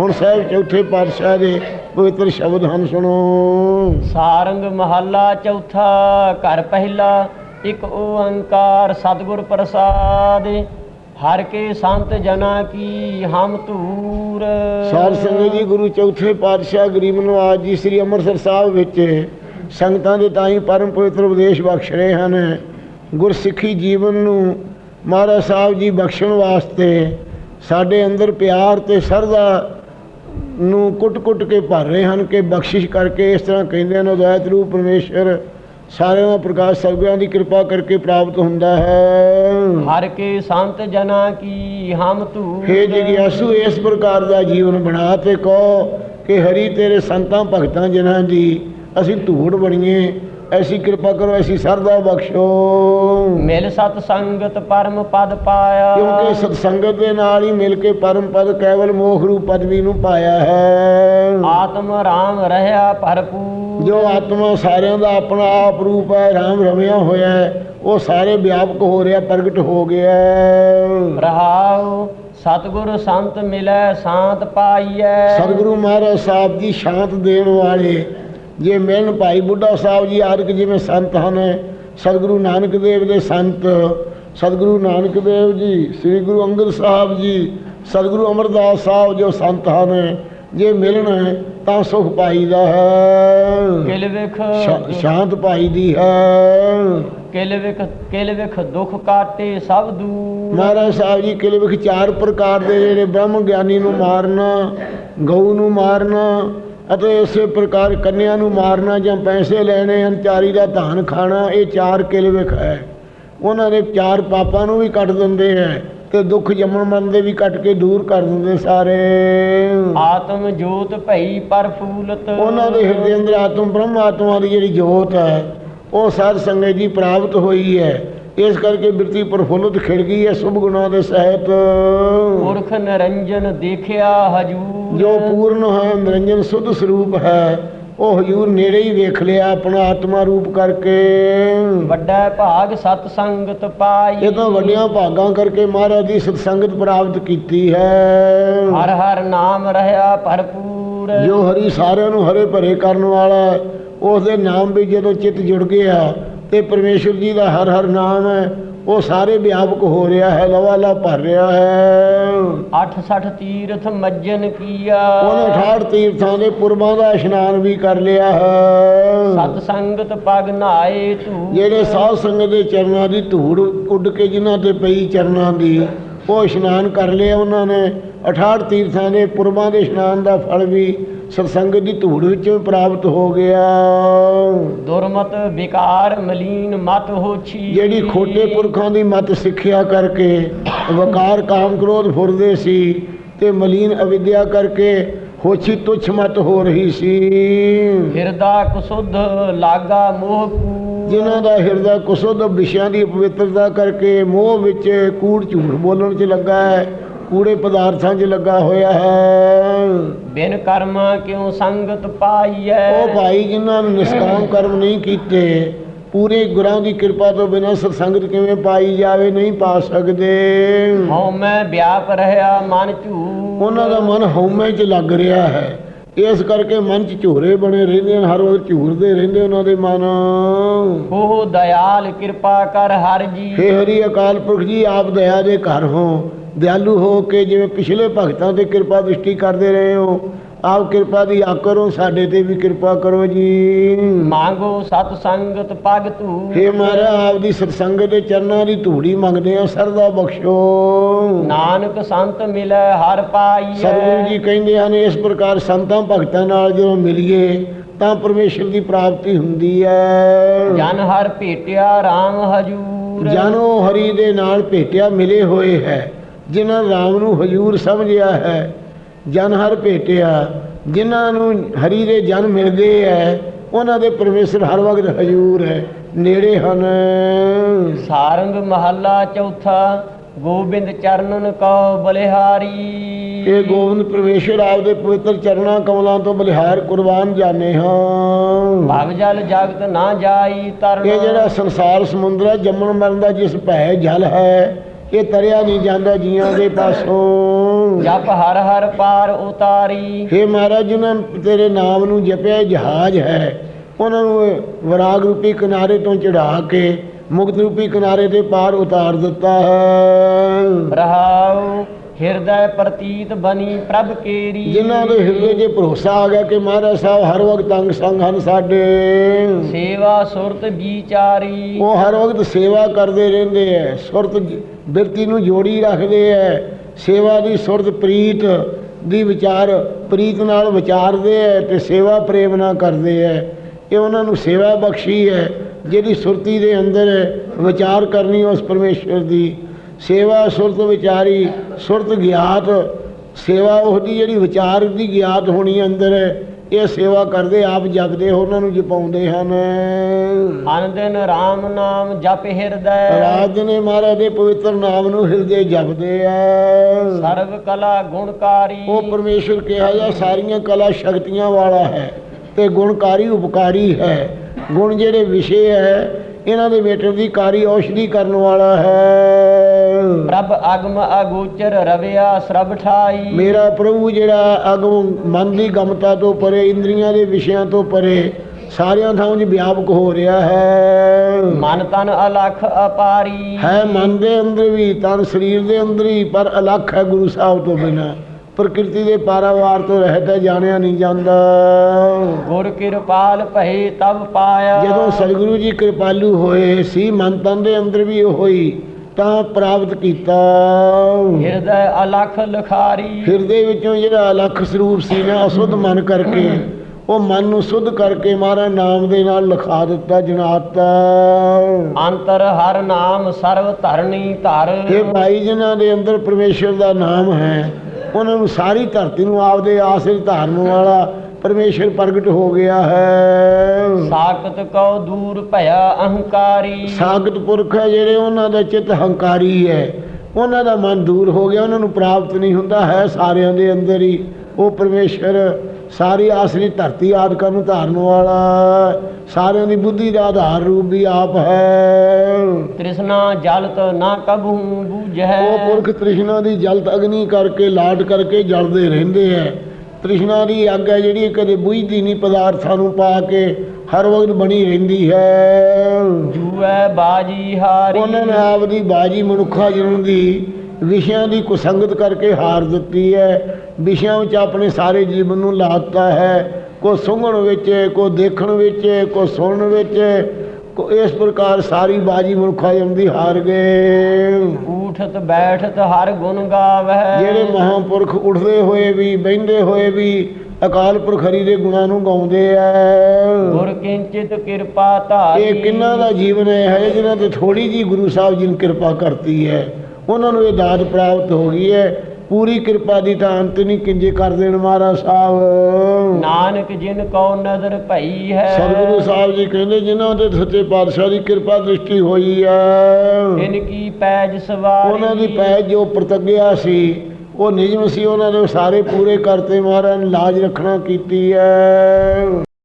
ਹੁਣ ਸਾਹਿਬ ਚੌਥੇ ਪਾਤਸ਼ਾਹ ਦੇ ਪਵਿੱਤਰ ਸ਼ਬਦ ਹਨ ਸੁਣੋ। ਸਾਰੰਗ ਮਹੱਲਾ ਚੌਥਾ ਘਰ ਪਹਿਲਾ ਇੱਕ ਓੰਕਾਰ ਸਤਿਗੁਰ ਪ੍ਰਸਾਦ। ਹਰ ਕੇ ਸੰਤ ਜਨਾ ਕੀ ਹਮ ਧੂਰ। ਸਾਧ ਸੰਗਤ ਜੀ ਗੁਰੂ ਚੌਥੇ ਪਾਤਸ਼ਾਹ ਗਰੀਬ ਨਵਾਜ ਜੀ ਸ੍ਰੀ ਅੰਮ੍ਰਿਤਸਰ ਸਾਹਿਬ ਵਿੱਚ ਸੰਗਤਾਂ ਦੇ ਤਾਈਂ ਪਰਮ ਪਵਿੱਤਰ ਉਪਦੇਸ਼ ਬਖਸ਼ ਰਹੇ ਹਨ। ਗੁਰਸਿੱਖੀ ਜੀਵਨ ਨੂੰ ਮਹਾਰਾਜ ਸਾਹਿਬ ਜੀ ਬਖਸ਼ਣ ਵਾਸਤੇ ਸਾਡੇ ਅੰਦਰ ਪਿਆਰ ਤੇ ਸਰਦਾ ਨੂੰ ਕੁੱਟ-ਕੁੱਟ ਕੇ ਭਰ ਰਹੇ ਹਨ ਕਿ ਬਖਸ਼ਿਸ਼ ਕਰਕੇ ਇਸ ਤਰ੍ਹਾਂ ਕਹਿੰਦੇ ਹਨ ਅਦੈਤ ਰੂਪ ਪਰਮੇਸ਼ਰ ਸਾਰਿਆਂ ਦਾ ਪ੍ਰਕਾਸ਼ ਸਤਿਗੁਰਾਂ ਦੀ ਕਿਰਪਾ ਕਰਕੇ ਪ੍ਰਾਪਤ ਹੁੰਦਾ ਹੈ। ਹਰ ਕੇ ਸੰਤ ਜਨਾ ਕੀ ਹਮ ਧੂਰ ਹੇ ਜਿਗਿਆਸੂ ਇਸ ਪ੍ਰਕਾਰ ਦਾ ਜੀਵਨ ਬਣਾ ਤੇ ਕਹੋ ਕਿ ਹਰੀ ਤੇਰੇ ਸੰਤਾਂ ਭਗਤਾਂ ਜਿਨ੍ਹਾਂ ਦੀ ਅਸੀਂ ਧੂੜ ਬਣੀਏ। ਐਸੀ ਕਿਰਪਾ ਕਰੋ ਐਸੀ ਸਰਦਾ ਬਖਸ਼ੋ। ਮਿਲ ਸਤ ਸੰਗਤ ਪਰਮ ਪਦ ਪਾਇਆ। ਕਿਉਂਕਿ ਸਤਸੰਗਤ ਦੇ ਨਾਲ ਹੀ ਮਿਲ ਕੇ ਪਰਮ ਪਦ ਕੇਵਲ ਮੋਖ ਰੂਪ ਪਦਵੀ ਨੂੰ ਪਾਇਆ ਹੈ। ਆਤਮ ਰਾਮ ਰਹਿਆ ਭਰਪੂਰ। ਜੋ ਆਤਮਾ ਸਾਰਿਆਂ ਦਾ ਆਪਣਾ ਆਪ ਰੂਪ ਹੈ ਰਾਮ ਰਮਿਆ ਹੋਇਆ ਹੈ ਉਹ ਸਾਰੇ ਵਿਆਪਕ ਹੋ ਰਿਹਾ ਪ੍ਰਗਟ ਹੋ ਗਿਆ। ਰਹਾਉ ਸਤਿਗੁਰ ਸੰਤ ਮਿਲੈ ਸ਼ਾਂਤ ਪਾਈਐ। ਸਤਿਗੁਰੂ ਮਹਾਰਾਜ ਸਾਹਿਬ ਜੀ ਸ਼ਾਂਤ ਦੇਣ ਵਾਲੇ ਜੇ ਮਿਲਣ ਭਾਈ ਬੁੱਢਾ ਸਾਹਿਬ ਜੀ ਆਦਿਕ ਜਿਵੇਂ ਸੰਤ ਹਨ ਸਤਿਗੁਰੂ ਨਾਨਕ ਦੇਵ ਦੇ ਸੰਤ ਸਤਿਗੁਰੂ ਨਾਨਕ ਦੇਵ ਜੀ ਸ੍ਰੀ ਗੁਰੂ ਅੰਗਦ ਸਾਹਿਬ ਜੀ ਸਤਿਗੁਰੂ ਅਮਰਦਾਸ ਸਾਹਿਬ ਜੋ ਸੰਤ ਹਨ ਜੇ ਮਿਲਣ ਤਾਂ ਸੁਖ ਪਾਈਦਾ ਹੈ। ਕਿਲ ਵਿਖ ਸ਼ਾਂਤ ਪਾਈ ਦੀ ਹੈ। ਕਿਲ ਵਿਖ ਕਿਲ ਵਿਖ ਦੁਖ ਕਾਟੇ ਸਭ ਦੂਰ। ਮਹਾਰਾਜ ਸਾਹਿਬ ਜੀ ਕਿਲੇ ਵਿਖ ਚਾਰ ਪ੍ਰਕਾਰ ਦੇ ਜਿਹੜੇ ਬ੍ਰਹਮ ਗਿਆਨੀ ਨੂੰ ਮਾਰਨਾ ਗਊ ਨੂੰ ਮਾਰਨਾ ਅਤੇ ਇਸੇ ਪ੍ਰਕਾਰ ਕੰਨਿਆ ਨੂੰ ਮਾਰਨਾ ਜਾਂ ਪੈਸੇ ਲੈਣੇ ਹਨ ਚਾਰੀ ਦਾ ਧਾਨ ਖਾਣਾ ਇਹ ਚਾਰ ਕਿਲੇ ਵਿਖ ਹੈ। ਉਹਨਾਂ ਦੇ ਚਾਰ ਪਾਪਾਂ ਨੂੰ ਵੀ ਕੱਟ ਦਿੰਦੇ ਹੈ ਤੇ ਦੁੱਖ ਜੰਮਣ ਮਰਨ ਦੇ ਵੀ ਕੱਟ ਕੇ ਦੂਰ ਕਰ ਦਿੰਦੇ ਸਾਰੇ। ਆਤਮ ਜੋਤ ਭਈ ਪਰਫੂਲਤ ਉਹਨਾਂ ਦੇ ਹਿਰਦੇ ਅੰਦਰ ਆਤਮ ਬ੍ਰਹਮ ਆਤਮਾ ਦੀ ਜਿਹੜੀ ਜੋਤ ਹੈ ਉਹ ਸਾਧ ਸੰਗਤ ਜੀ ਪ੍ਰਾਪਤ ਹੋਈ ਹੈ। ਇਸ ਕਰਕੇ ਬਿਰਤੀ ਪ੍ਰਫੁੱਲਤ ਖਿੜ ਗਈ ਹੈ ਸੁਭ ਗੁਣਾਂ ਦੇ ਸਹਿਤ। ਪੁਰਖ ਨਿਰੰਜਨ ਦੇਖਿਆ ਹਜੂਰ। ਜੋ ਪੂਰਨ ਹੈ ਨਿਰੰਜਨ ਸੁਧ ਸਰੂਪ ਹੈ ਉਹ ਹਜੂਰ ਨੇੜੇ ਹੀ ਵੇਖ ਲਿਆ ਆਪਣਾ ਆਤਮਾ ਰੂਪ ਕਰਕੇ। ਵੱਡਾ ਭਾਗ ਸਤ ਸੰਗਤ ਪਾਈ। ਇਹ ਤਾਂ ਵੱਡੀਆਂ ਭਾਗਾਂ ਕਰਕੇ ਮਹਾਰਾਜ ਦੀ ਸਤਸੰਗਤ ਪ੍ਰਾਪਤ ਕੀਤੀ ਹੈ। ਹਰ ਹਰ ਨਾਮ ਰਹਿਆ ਭਰਪੂਰ। ਜੋ ਹਰੀ ਸਾਰਿਆਂ ਨੂੰ ਹਰੇ ਭਰੇ ਕਰਨ ਵਾਲਾ ਉਸ ਦੇ ਨਾਮ ਵੀ ਜਦੋਂ ਚਿੱਤ ਜੁੜ ਗਿਆ ਤੇ ਪਰਮੇਸ਼ਰ ਜੀ ਦਾ ਹਰ ਹਰ ਨਾਮ ਹੈ। ਉਹ ਸਾਰੇ ਵਿਆਪਕ ਹੋ ਰਿਹਾ ਹੈ ਲਵਾ ਲਾ ਭਰ ਰਿਹਾ ਹੈ। 68 ਤੀਰਥ ਮੱਜਨ ਕੀਆ। ਉਹਨੇ 68 ਤੀਰਥਾਂ ਦੇ ਪੁਰਬਾਂ ਦਾ ਇਸ਼ਨਾਨ ਵੀ ਕਰ ਲਿਆ ਹੈ। ਸਤ ਸੰਗਤ ਪਗ ਨਾਏ ਤੂ ਜਿਹੜੇ ਸਾਧ ਸੰਗਤ ਦੇ ਚਰਨਾਂ ਦੀ ਧੂੜ ਉੱਡ ਕੇ ਜਿਨ੍ਹਾਂ ਤੇ ਪਈ ਚਰਨਾਂ ਦੀ ਉਹ ਇਸ਼ਨਾਨ ਕਰ ਲਿਆ ਉਹਨਾਂ ਨੇ। 68 ਤੀਰਥਾਂ ਦੇ ਪੁਰਬਾਂ ਦੇ ਇਸ਼ਨਾਨ ਦਾ ਫਲ ਵੀ ਸਤਸੰਗਤ ਦੀ ਧੂੜ ਵਿੱਚੋਂ ਪ੍ਰਾਪਤ ਹੋ ਗਿਆ। ਦੁਰਮਤ ਵਿਕਾਰ ਮਲੀਨ ਮਤ ਹੋਛੀ। ਜਿਹੜੀ ਖੋਟੇ ਪੁਰਖਾਂ ਦੀ ਮਤ ਸਿੱਖਿਆ ਕਰਕੇ ਵਕਾਰ ਕਾਮ ਕ੍ਰੋਧ ਫੁਰਦੇ ਸੀ ਤੇ ਮਲੀਨ ਅਵਿਦਿਆ ਕਰਕੇ ਹੋਛੀ ਤੁਛ ਮਤ ਹੋ ਰਹੀ ਸੀ। ਹਿਰਦਾ ਕੁਸੁਧ ਲਾਗਾ ਮੋਹ ਕੂ। ਜਿਨ੍ਹਾਂ ਦਾ ਹਿਰਦਾ ਕੁਸੁੱਧ ਵਿਸ਼ਿਆਂ ਦੀ ਪਵਿੱਤਰਤਾ ਕਰਕੇ ਮੋਹ ਵਿੱਚ ਕੂੜ ਝੂਠ ਬੋਲਣ 'ਚ ਲੱਗਾ ਹੈ ਕੂੜੇ ਪਦਾਰਥਾਂ 'ਚ ਲੱਗਾ ਹੋਇਆ ਹੈ। ਬਿਨ ਕਰਮਾ ਕਿਉ ਸੰਗਤ ਪਾਈਐ? ਉਹ ਭਾਈ ਜਿਨ੍ਹਾਂ ਨੇ ਨਿਸ਼ਕਾਮ ਕਰਮ ਨਹੀਂ ਕੀਤੇ ਪੂਰੇ ਗੁਰਾਂ ਦੀ ਕਿਰਪਾ ਤੋਂ ਬਿਨਾਂ ਸਤਸੰਗਤ ਕਿਵੇਂ ਪਾਈ ਜਾਵੇ ਨਹੀਂ ਪਾ ਸਕਦੇ। ਹਉ ਮੈਂ ਵਿਆਪ ਰਹਿਆ ਮਨ ਝੂ ਉਹਨਾਂ ਦਾ ਮਨ ਹਉਮੈ 'ਚ ਲੱਗ ਰਿਹਾ ਹੈ। ਇਸ ਕਰਕੇ ਮਨ 'ਚ ਝੂਰੇ ਬਣੇ ਰਹਿੰਦੇ ਹਨ ਹਰ ਵਕਤ ਝੂਰਦੇ ਰਹਿੰਦੇ ਉਹਨਾਂ ਦੇ ਮਨ। ਹੋ ਦਇਆਲ ਕਿਰਪਾ ਕਰ ਹਰ ਜੀ ਹੇ ਹਰੀ ਅਕਾਲ ਪੁਰਖ ਜੀ ਆਪ ਦਇਆ ਦੇ ਘਰ ਹੋ। ਦਿਆਲੂ ਹੋ ਕੇ ਜਿਵੇਂ ਪਿਛਲੇ ਭਗਤਾਂ ਤੇ ਕਿਰਪਾ ਦ੍ਰਿਸ਼ਟੀ ਕਰਦੇ ਰਹੇ ਹੋ ਆਪ ਕਿਰਪਾ ਦੀ ਆ ਕਰੋ ਸਾਡੇ ਤੇ ਵੀ ਕਿਰਪਾ ਕਰੋ ਜੀ। ਮੰਗੋ ਸਤ ਸੰਗਤ ਪਗ ਤੂ ਹੇ ਮਹਾਰਾਜ ਆਪ ਦੀ ਸਤਸੰਗ ਦੇ ਚਰਨਾਂ ਦੀ ਧੂੜੀ ਮੰਗਦੇ ਆ ਸਰਦਾ ਬਖਸ਼ੋ। ਨਾਨਕ ਸੰਤ ਮਿਲੈ ਹਰ ਪਾਈਐ। ਸਤਿਗੁਰੂ ਜੀ ਕਹਿੰਦੇ ਹਨ ਇਸ ਪ੍ਰਕਾਰ ਸੰਤਾਂ ਭਗਤਾਂ ਨਾਲ ਜਦੋਂ ਮਿਲੀਏ ਤਾਂ ਪਰਮੇਸ਼ਰ ਦੀ ਪ੍ਰਾਪਤੀ ਹੁੰਦੀ ਹੈ ਜਨ ਹਰ ਭੇਟਿਆ RAM ਹਜੂਰ। ਜਾਨੋ ਹਰੀ ਦੇ ਨਾਲ ਭੇਟਿਆ ਮਿਲੇ ਹੋਏ ਹੈ। ਜਿਨ੍ਹਾਂ ਰਾਮ ਨੂੰ ਹਜੂਰ ਸਮਝਿਆ ਹੈ ਜਨ ਹਰ ਭੇਟਿਆ ਜਿਨ੍ਹਾਂ ਨੂੰ ਹਰੀ ਦੇ ਜਨ ਮਿਲਦੇ ਹੈ ਉਹਨਾਂ ਦੇ ਪਰਮੇਸ਼ਰ ਹਰ ਵਕਤ ਹਜੂਰ ਹੈ ਨੇੜੇ ਹਨ। ਸਾਰੰਗ ਮਹੱਲਾ ਚੌਥਾ ਗੋਬਿੰਦ ਚਰਨਨ ਕਉ ਬਲਿਹਾਰੀ। ਇਹ ਗੋਬਿੰਦ ਪਰਮੇਸ਼ਰ ਆਪਦੇ ਪਵਿੱਤਰ ਚਰਨਾਂ ਕਮਲਾਂ ਤੋਂ ਬਲਿਹਾਰ ਕੁਰਬਾਨ ਜਾਣੇ ਹਾਂ। ਭਵ ਜਲ ਜਗਤ ਨਾ ਜਾਈ ਤਰਨ ਇਹ ਜਿਹੜਾ ਸੰਸਾਰ ਸਮੁੰਦਰ ਹੈ ਜੰਮਣ ਮਰਨ ਦਾ ਜਿਸ ਭੈ ਜਲ ਹੈ ਇਹ ਤਰਿਆ ਨਹੀਂ ਜਾਂਦਾ ਜੀਆਂ ਦੇ ਪਾਸੋਂ। ਜਪ ਹਰ ਹਰ ਪਾਰ ਉਤਾਰੀ। ਹੇ ਮਹਾਰਾਜ ਜਿਨ੍ਹਾਂ ਤੇਰੇ ਨਾਮ ਨੂੰ ਜਪਿਆ ਜਹਾਜ਼ ਹੈ ਉਹਨਾਂ ਨੂੰ ਵਿਰਾਗ ਰੂਪੀ ਕਿਨਾਰੇ ਤੋਂ ਚੜਾ ਕੇ ਮੁਕਤ ਰੂਪੀ ਕਿਨਾਰੇ ਤੇ ਪਾਰ ਉਤਾਰ ਦਿੱਤਾ ਹੈ। ਰਹਾਉ ਹਿਰਦੈ ਪ੍ਰਤੀਤ ਬਣੀ ਪ੍ਰਭ ਕੇਰੀ। ਜਿਨ੍ਹਾਂ ਦੇ ਹਿਰਦੇ 'ਚ ਭਰੋਸਾ ਆ ਗਿਆ ਕਿ ਮਹਾਰਾਜ ਸਾਹਿਬ ਹਰ ਵਕਤ ਅੰਗ ਸੰਗ ਹਨ ਸਾਡੇ। ਸੇਵਾ ਸੁਰਤ ਵਿਚਾਰੀ ਉਹ ਹਰ ਵਕਤ ਸੇਵਾ ਕਰਦੇ ਰਹਿੰਦੇ ਐ ਸੁਰਤ ਬਿਰਤੀ ਨੂੰ ਜੋੜੀ ਰੱਖਦੇ ਐ। ਸੇਵਾ ਦੀ ਸੁਰਤ ਪ੍ਰੀਤ ਦੀ ਵਿਚਾਰ ਪ੍ਰੀਤ ਨਾਲ ਵਿਚਾਰਦੇ ਐ ਤੇ ਸੇਵਾ ਪ੍ਰੇਮ ਨਾਲ ਕਰਦੇ ਐ। ਇਹ ਉਹਨਾਂ ਨੂੰ ਸੇਵਾ ਬਖਸ਼ੀ ਹੈ ਜਿਹੜੀ ਸੁਰਤੀ ਦੇ ਅੰਦਰ ਵਿਚਾਰ ਕਰਨੀ ਉਸ ਪਰਮੇਸ਼ਵਰ ਦੀ ਸੇਵਾ ਸੁਰਤ ਵਿਚਾਰੀ ਸੁਰਤ ਗਿਆਤ ਸੇਵਾ ਉਹਦੀ ਜਿਹੜੀ ਵਿਚਾਰ ਦੀ ਗਿਆਤ ਹੋਣੀ ਅੰਦਰ ਇਹ ਸੇਵਾ ਕਰਦੇ ਆਪ ਜਪਦੇ ਉਹਨਾਂ ਨੂੰ ਜਪਾਉਂਦੇ ਹਨ। ਅਨ ਦਿਨ RAM ਨਾਮ ਜਪ ਹਿਰਦੈ। ਰਾਜ ਨੇ ਮਹਾਰਾਜ ਦੇ ਪਵਿੱਤਰ ਨਾਮ ਨੂੰ ਹਿਰਦੇ ਜਪਦੇ ਆ। ਸਰਬ ਕਲਾ ਗੁਣਕਾਰੀ। ਉਹ ਪਰਮੇਸ਼ਰ ਕਿਹਾ ਜਾ ਸਾਰੀਆਂ ਕਲਾ ਸ਼ਕਤੀਆਂ ਵਾਲਾ ਹੈ ਤੇ ਗੁਣਕਾਰੀ ਉਪਕਾਰੀ ਹੈ। ਗੁਣ ਜਿਹੜੇ ਵਿਸ਼ੇ ਹੈ ਇਹਨਾਂ ਦੇ ਮੇਟਰ ਦੀ ਕਾਰੀ ਔਸ਼ਧੀ ਕਰਨ ਵਾਲਾ ਹੈ। ਪ੍ਰਭ ਅਗਮ ਅਗੋਚਰ ਰਵਿਆ ਸਰਬ ਠਾਈ। ਮੇਰਾ ਪ੍ਰਭੂ ਜਿਹੜਾ ਅਗਮ ਮਨ ਦੀ ਗਮਤਾ ਤੋਂ ਪਰੇ ਇੰਦਰੀਆਂ ਦੇ ਵਿਸ਼ਿਆਂ ਤੋਂ ਪਰੇ ਸਾਰਿਆਂ ਥਾਂ 'ਚ ਵਿਆਪਕ ਹੋ ਰਿਹਾ ਹੈ। ਮਨ ਤਨ ਅਲਖ ਅਪਾਰੀ। ਹੈ ਮਨ ਦੇ ਅੰਦਰ ਵੀ ਤਨ ਸਰੀਰ ਦੇ ਅੰਦਰ ਹੀ ਪਰ ਅਲੱਖ ਹੈ ਗੁਰੂ ਸਾਹਿਬ ਤੋਂ ਬਿਨਾ। ਪ੍ਰਕਿਰਤੀ ਦੇ ਪਾਰਾਵਾਰ ਤੋਂ ਰਹਿਤ ਹੈ ਜਾਣਿਆ ਨਹੀਂ ਜਾਂਦਾ। ਗੁਰ ਕਿਰਪਾਲ ਭਏ ਤਬ ਪਾਇਆ। ਜਦੋਂ ਸਤਿਗੁਰੂ ਜੀ ਕਿਰਪਾਲੂ ਹੋਏ ਸੀ ਮਨ ਤਨ ਦੇ ਅੰਦਰ ਵੀ ਉਹ। ਹੋਈ ਤਾਂ ਪ੍ਰਾਪਤ ਕੀਤਾ। ਹਿਰਦੈ ਅਲਖ ਲਖਾਰੀ। ਹਿਰਦੇ ਵਿੱਚੋਂ ਜਿਹੜਾ ਅਲੱਖ ਸਰੂਪ ਸੀ ਨਾ ਅਸੁੱਧ ਮਨ ਕਰਕੇ ਉਹ ਮਨ ਨੂੰ ਸੁੱਧ ਕਰਕੇ ਮਹਾਰਾਜ ਨਾਮ ਦੇ ਨਾਲ ਲਿਖਾ ਦਿੱਤਾ ਜਨਾਤਾ ਅੰਤਰ ਹਰ ਨਾਮ ਸਰਵ ਧਰਨੀ ਧਰ। ਇਹ ਭਾਈ ਜਿਨ੍ਹਾਂ ਦੇ ਅੰਦਰ ਪਰਮੇਸ਼ਰ ਦਾ ਨਾਮ ਹੈ ਉਹਨਾਂ ਨੂੰ ਸਾਰੀ ਧਰਤੀ ਨੂੰ ਆਪਦੇ ਆਸਰੇ ਧਾਰਨ ਵਾਲਾ ਪਰਮੇਸ਼ਰ ਪ੍ਰਗਟ ਹੋ ਗਿਆ ਹੈ। ਸਾਖਤ ਕਉ ਦੂਰ ਭਇਆ ਅਹੰਕਾਰੀ। ਸਾਗਤ ਪੁਰਖ ਹੈ ਜਿਹੜੇ ਉਹਨਾਂ ਦਾ ਚਿੱਤ ਹੰਕਾਰੀ ਹੈ। ਉਹਨਾਂ ਦਾ ਮਨ ਦੂਰ ਹੋ ਗਿਆ ਉਹਨਾਂ ਨੂੰ ਪ੍ਰਾਪਤ ਨਹੀਂ ਹੁੰਦਾ ਹੈ ਸਾਰਿਆਂ ਦੇ ਅੰਦਰ ਹੀ। ਉਹ ਪਰਮੇਸ਼ਰ ਸਾਰੀ ਆਸਰੀ ਧਰਤੀ ਆਦਿਕਾਂ ਨੂੰ ਧਾਰਨ ਵਾਲਾ ਸਾਰਿਆਂ ਦੀ ਬੁੱਧੀ ਦਾ ਆਧਾਰ ਰੂਪ ਵੀ ਆਪ ਹੈ। ਤ੍ਰਿਸ਼ਨਾ ਜਲਤ ਨਾ ਕਬਹੂ ਬੂਝੈ। ਉਹ ਪੁਰਖ ਤ੍ਰਿਸ਼ਨਾ ਦੀ ਜਲਤ ਅਗਨੀ ਕਰਕੇ ਲਾਟ ਕਰਕੇ ਜਲਦੇ ਰਹਿੰਦੇ ਐ ਤ੍ਰਿਸ਼ਨਾ ਦੀ ਅੱਗ ਹੈ ਜਿਹੜੀ ਕਦੇ ਬੁਝਦੀ ਨਹੀਂ ਪਦਾਰਥਾਂ ਨੂੰ ਪਾ ਕੇ ਹਰ ਵਕਤ ਬਣੀ ਰਹਿੰਦੀ ਹੈ। ਜੂਐ ਬਾਜੀ ਹਾਰੀ। ਉਹਨਾਂ ਨੇ ਆਪ ਦੀ ਬਾਜੀ ਮਨੁੱਖਾ ਜਨਮ ਦੀ ਵਿਸ਼ਿਆਂ ਦੀ ਕੁਸੰਗਤ ਕਰਕੇ ਹਾਰ ਦਿੱਤੀ ਹੈ। ਵਿਸ਼ਿਆਂ ਵਿੱਚ ਆਪਣੇ ਸਾਰੇ ਜੀਵਨ ਨੂੰ ਲਾਤਾ ਹੈ। ਕੋ ਸੁੰਘਣ ਵਿੱਚ ਕੋ ਦੇਖਣ ਵਿੱਚ ਕੋ ਸੁਣਨ ਵਿੱਚ ਕੋ ਇਸ ਪ੍ਰਕਾਰ ਸਾਰੀ ਬਾਜੀ ਮਨੁੱਖਾ ਜਨਮ ਦੀ ਹਾਰ ਗਏ। ਉਠਤ ਬੈਠਤ ਹਰ ਗੁਣ ਗਾਵੈ ਜਿਹੜੇ ਮਹਾਂਪੁਰਖ ਉੱਠਦੇ ਹੋਏ ਵੀ ਬਹਿੰਦੇ ਹੋਏ ਵੀ ਅਕਾਲ ਪੁਰਖ ਹਰੀ ਦੇ ਗੁਣਾਂ ਨੂੰ ਗਾਉਂਦੇ ਆ ਗੁਰ ਕਿੰਚਿਤ ਕਿਰਪਾ ਧਾਰੀ। ਇਹ ਕਿੰਨਾ ਦਾ ਜੀਵਨ ਹੈ? ਜਿਨ੍ਹਾਂ ਤੇ ਥੋੜੀ ਜੀ ਗੁਰੂ ਸਾਹਿਬ ਜੀ ਨੇ ਕਿਰਪਾ ਕਰਤੀ ਹੈ ਉਹਨਾਂ ਨੂੰ ਇਹ ਦਾਤ ਪ੍ਰਾਪਤ ਹੋ ਗਈ ਹੈ ਪੂਰੀ ਕਿਰਪਾ ਦੀ ਤਾਂ ਅੰਤ ਨਹੀਂ ਕਿੰਜੇ ਕਰ ਦੇਣ ਮਹਾਰਾਜ ਸਾਹਿਬ। ਨਾਨਕ ਜਿਨ ਕੋ ਨਜ਼ਰ ਭਈ ਹੈ। ਸਤਿਗੁਰੂ ਸਾਹਿਬ ਜੀ ਕਹਿੰਦੇ ਜਿਨ੍ਹਾਂ ਦੇ ਸੱਚੇ ਪਾਤਸ਼ਾਹ ਦੀ ਕਿਰਪਾ ਦ੍ਰਿਸ਼ਟੀ ਹੋਈ ਹੈ ਇਨ ਕੀ ਪੈਜ ਸਵਾਰੀ। ਉਹਨਾਂ ਦੀ ਪੈ ਜੋ ਪ੍ਰਤੱਗਿਆ ਸੀ ਉਹ ਨਿਯਮ ਸੀ ਉਹਨਾਂ ਨੇ ਸਾਰੇ ਪੂਰੇ ਕਰਤੇ ਮਹਾਰਾਜ ਲਾਜ ਰੱਖਣਾ ਕੀਤੀ ਹੈ।